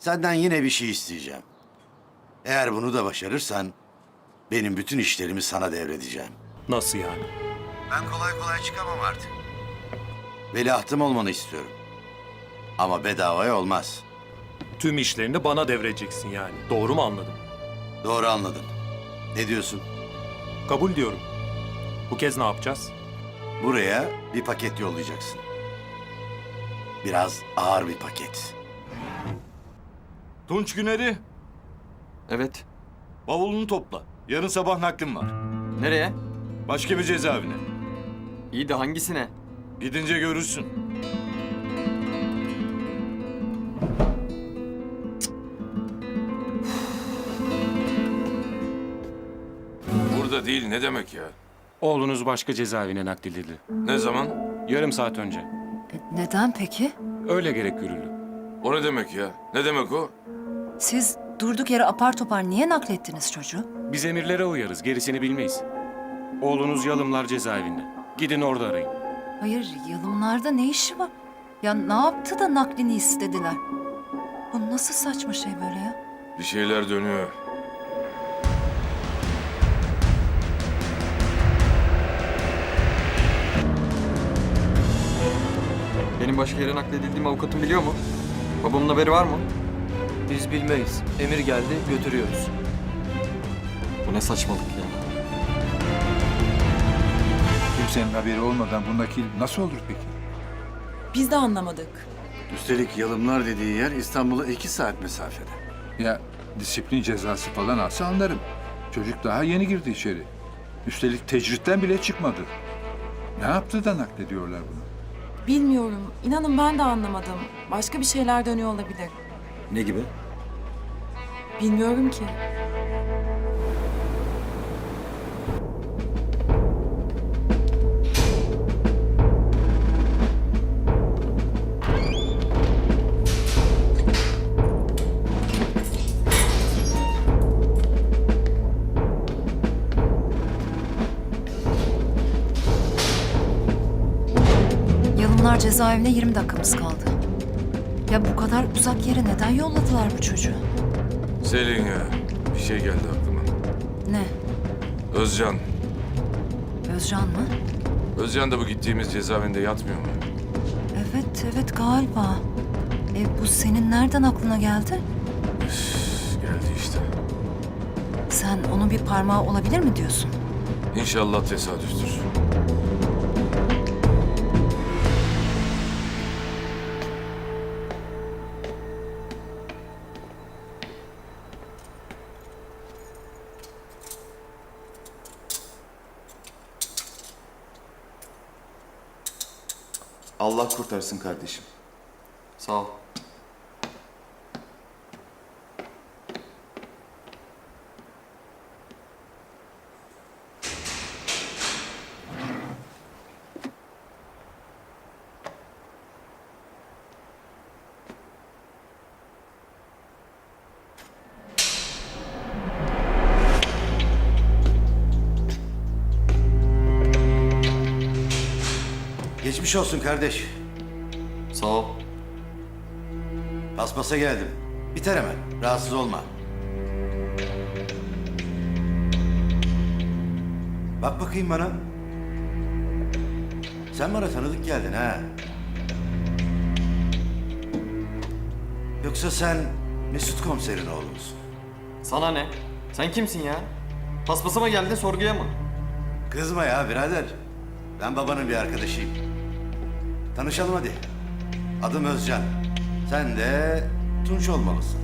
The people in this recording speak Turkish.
Senden yine bir şey isteyeceğim. Eğer bunu da başarırsan benim bütün işlerimi sana devredeceğim. Nasıl yani? Ben kolay kolay çıkamam artık. Veliahtım olmanı istiyorum. Ama bedavaya olmaz. Tüm işlerini bana devredeceksin yani. Doğru mu anladım? Doğru anladın. Ne diyorsun? Kabul diyorum. Bu kez ne yapacağız? Buraya bir paket yollayacaksın. Biraz ağır bir paket. Tunç Güner'i Evet. bavulunu topla. Yarın sabah naklim var. Nereye? Başka bir cezaevine. İyi de hangisine? Gidince görürsün. Burada değil ne demek ya? Oğlunuz başka cezaevine nakledildi. Ne zaman? Yarım saat önce. E, Neden peki? Öyle gerek görüldü. O ne demek ya? Ne demek o? Siz durduk yere apar topar niye naklettiniz çocuğu? Biz emirlere uyarız, gerisini bilmeyiz. Oğlunuz Yalımlar cezaevinde. Gidin orada arayın. Hayır, yalımlarda ne işi var? Ya ne yaptı da naklini istediler? Bu nasıl saçma şey böyle ya? Bir şeyler dönüyor. Benim başka yere nakledildiğimi avukatım biliyor mu? Babamın haberi var mı? Biz bilmeyiz. Emir geldi, götürüyoruz. Bu ne saçmalık ya. Kimsenin haberi olmadan bu nakil nasıl olur peki? Biz de anlamadık. Üstelik Yalımlar dediği yer İstanbul'a iki saat mesafede. Ya disiplin cezası falan alsa anlarım. Çocuk daha yeni girdi içeri. Üstelik tecritten bile çıkmadı. Ne yaptı da naklediyorlar bunu? Bilmiyorum. İnanın ben de anlamadım. Başka bir şeyler dönüyor olabilir. Ne gibi? Bilmiyorum ki. Yalımlar cezaevine 20 dakikamız kaldı. Ya bu kadar uzak yere neden yolladılar bu çocuğu? Selin ya. Bir şey geldi aklıma. Ne? Özcan. Özcan mı? Özcan da bu gittiğimiz cezaevinde yatmıyor mu? Evet, evet galiba. E bu senin nereden aklına geldi? Geldi işte. Sen onun bir parmağı olabilir mi diyorsun? İnşallah tesadüftür. Allah kurtarsın kardeşim. Sağ ol. Geçmiş olsun kardeş. Sağ ol. Paspasa geldim. Biter hemen. Rahatsız olma. Bak bakayım bana. Sen bana tanıdık geldin ha. Yoksa sen Mesut komiserin oğlu musun? Sana ne? Sen kimsin ya? Paspasıma geldin sorguya mı? Kızma ya birader. Ben babanın bir arkadaşıyım. Tanışalım hadi. Adım Özcan. Sen de Tunç olmalısın.